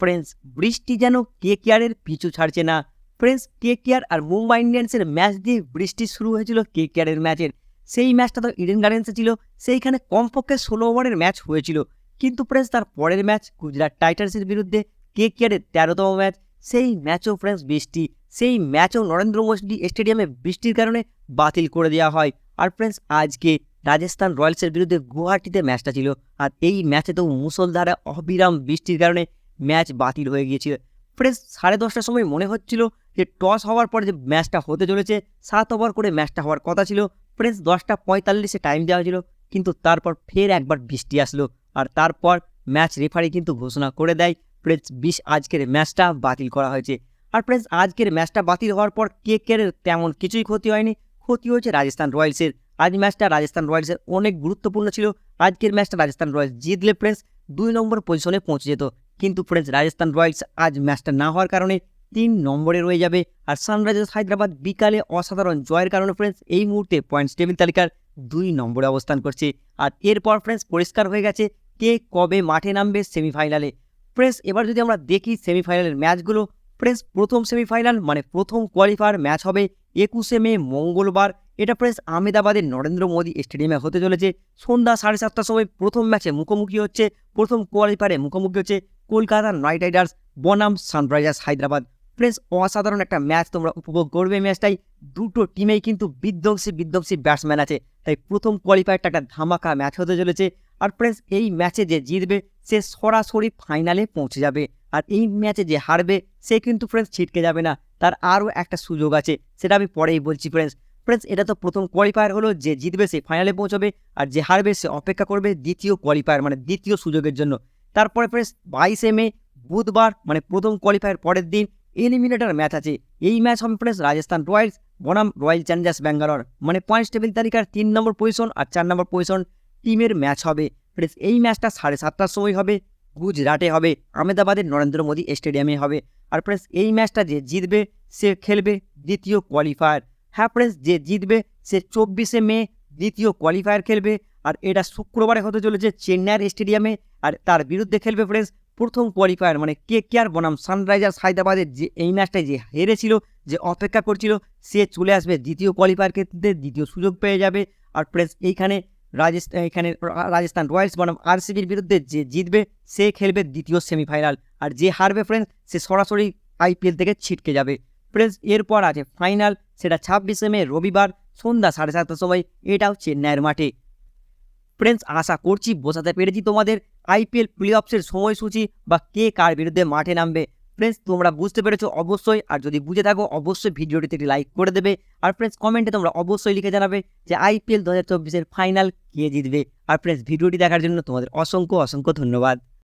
Friends বৃষ্টি যেন কে কেয়ারের পিছু ছাড়ছে না। ফ্রেন্ডস কে কেয়ার আর মুম্বাই ইন্ডিয়ান্সের ম্যাচ দিয়ে বৃষ্টি শুরু হয়েছিল কে কেয়ারের ম্যাচের সেই ম্যাচটা তো ইডেন গার্ডেন্সে ছিল, সেইখানে কমপক্ষে ষোলো ওভারের ম্যাচ হয়েছিল। কিন্তু ফ্রেন্ডস তার পরের ম্যাচ গুজরাট টাইটান্সের বিরুদ্ধে কে কেয়ারের তেরোতম ম্যাচ সেই ম্যাচও ফ্রেন্ডস বৃষ্টি। সেই ম্যাচও নরেন্দ্র মোদী স্টেডিয়ামে বৃষ্টির কারণে বাতিল করে দেওয়া হয়। আর ফ্রেন্ডস আজকে রাজস্থান রয়্যালসের বিরুদ্ধে গুয়াহাটিতে ম্যাচটা ছিল। আর এই ম্যাচে তো মুসলধারা অবিরাম বৃষ্টির কারণে ম্যাচ বাতিল হয়ে গিয়েছিল। ফ্রেন্ডস সাড়ে দশটার সময় মনে হচ্ছিল যে টস হওয়ার পর যে ম্যাচটা হতে চলেছে, সাত ওভার করে ম্যাচটা হওয়ার কথা ছিল। ফ্রেন্ডস দশটা পঁয়তাল্লিশে টাইম দেওয়া হয়েছিল, কিন্তু তারপর ফের একবার বৃষ্টি আসলো আর তারপর ম্যাচ রেফারি কিন্তু ঘোষণা করে দেয় ফ্রেন্ডস বিশ, আজকের ম্যাচটা বাতিল করা হয়েছে। আর ফ্রেন্ডস আজকের ম্যাচটা বাতিল হওয়ার পর কে কের তেমন কিছুই ক্ষতি হয়নি। ক্ষতি হয়েছে রাজস্থান রয়্যালসের। আজ ম্যাচটা রাজস্থান রয়্যালসের অনেক গুরুত্বপূর্ণ ছিল। আজকের ম্যাচটা রাজস্থান রয়্যালস জিতলে ফ্রেন্ডস দুই নম্বর পজিশনে পৌঁছে যেত। কিন্তু ফ্রেন্ডস, রাজস্থান রয়্যালস আজ ম্যাচটা না হওয়ার কারণে তিন নম্বরে রয়ে যাবে আর সানরাইজার্স হায়দ্রাবাদ বিকালে অসাধারণ জয়ের কারণে ফ্রেন্ডস, এই মুহূর্তে পয়েন্টস টেবিল তালিকার দুই নম্বরে অবস্থান করছে। আর এরপর ফ্রেন্ডস, পরিষ্কার হয়ে গেছে কে কবে মাঠে নামবে সেমিফাইনালে। ফ্রেন্ডস, এবার যদি আমরা দেখি সেমিফাইনালের ম্যাচগুলো, ফ্রেন্ডস, প্রথম সেমিফাইনাল মানে প্রথম কোয়ালিফায়ার ম্যাচ হবে একুশে মে, মঙ্গলবার। এটা ফ্রেন্ডস, আহমেদাবাদের নরেন্দ্র মোদী স্টেডিয়ামে হতে চলেছে। সন্ধ্যা সাড়ে সাতটার সময় প্রথম ম্যাচে মুখোমুখি হচ্ছে, প্রথম কোয়ালিফায়ারে মুখোমুখি হচ্ছে কলকাতা নাইট রাইডার্স, বনাম সানরাইজার্স, হায়দ্রাবাদ। ফ্রেন্ডস অসাধারণ একটা ম্যাচ তোমরা উপভোগ করবে ম্যাচটাই। দুটো টিমেই কিন্তু বিধ্বংসী বিধ্বংসী ব্যাটসম্যান আছে। তাই প্রথম কোয়ালিফায়ারটা একটা ধামাকা ম্যাচ হতে চলেছে। আর ফ্রেন্ডস এই ম্যাচে যে জিতবে, সে সরাসরি ফাইনালে পৌঁছে যাবে। আর এই ম্যাচে যে হারবে, সে কিন্তু ফ্রেন্ডস ছিটকে যাবে না। তার আরও একটা সুযোগ আছে, সেটা আমি পরেই বলছি ফ্রেন্ডস ফ্রেন্ডস এটা তো প্রথম কোয়ালিফায়ার হলো, যে জিতবে সে ফাইনালে পৌঁছবে। আর যে হারবে, সে অপেক্ষা করবে দ্বিতীয় কোয়ালিফায়ার মানে দ্বিতীয় সুযোগের জন্য। তারপরে ফ্রেন্ডস বাইশে মে, বুধবার মানে প্রথম কোয়ালিফায়ার পরের দিন এলিমিনেটার ম্যাচ আছে। এই ম্যাচ হবে ফ্রেন্ডস রাজস্থান রয়্যালস, বনাম রয়্যাল চ্যালেঞ্জার্স ব্যাঙ্গালোর। মানে পয়েন্টস টেবিল তালিকার তিন নম্বর পজিশন আর চার নম্বর পজিশন টিমের ম্যাচ হবে। ফ্রেন্ডস এই ম্যাচটা সাড়ে সাতটার সময় হবে, গুজরাটে হবে, আহমেদাবাদের নরেন্দ্র মোদী স্টেডিয়ামে হবে। আর ফ্রেন্ডস এই ম্যাচটা যে জিতবে, সে খেলবে দ্বিতীয় কোয়ালিফায়ার হ্যাঁ ফ্রেন্ডস যে জিতবে, সে চব্বিশে মে দ্বিতীয় কোয়ালিফায়ার খেলবে। আর এটা শুক্রবারে হতে চলেছে চেন্নাইয়ের স্টেডিয়ামে আর তার বিরুদ্ধে খেলবে ফ্রেন্ডস প্রথম কোয়ালিফায়ার মানে কে কেয়ার বনাম সানরাইজার্স হায়দ্রাবাদের যে এই ম্যাচটায় যে হেরেছিল, যে অপেক্ষা করছিল, সে চলে আসবে দ্বিতীয় কোয়ালিফায়ার ক্ষেত্রে, দ্বিতীয় সুযোগ পেয়ে যাবে। আর ফ্রেন্ডস এইখানে রাজস্থান এখানে রাজস্থান রয়্যালস বনাম আরসিবির বিরুদ্ধে যে জিতবে, সে খেলবে দ্বিতীয় সেমিফাইনাল আর যে হারবে ফ্রেন্ডস সে সরাসরি আইপিএল থেকে ছিটকে যাবে। ফ্রেন্ডস এরপর আছে ফাইনাল সেটা ছাব্বিশে মে রবিবার সন্ধ্যা সাড়ে সাতটার সময় এটাও চেন্নাইয়ের মাঠে। ফ্রেন্ডস আশা করছি বোঝাতে পেরেছি তোমাদের আইপিএল প্লে অফসের সময়সূচি বা কে কার বিরুদ্ধে মাঠে নামবে। ফ্রেন্ডস তোমরা বুঝতে পেরেছ অবশ্যই, আর যদি বুঝে থাকো, অবশ্যই ভিডিওটিতে একটি লাইক করে দেবে। আর ফ্রেন্ডস কমেন্টে তোমরা অবশ্যই লিখে জানাবে যে আইপিএল দু হাজার চব্বিশের ফাইনাল কে জিতবে। আর ফ্রেন্ডস ভিডিওটি দেখার জন্য তোমাদের অসংখ্য অসংখ্য ধন্যবাদ।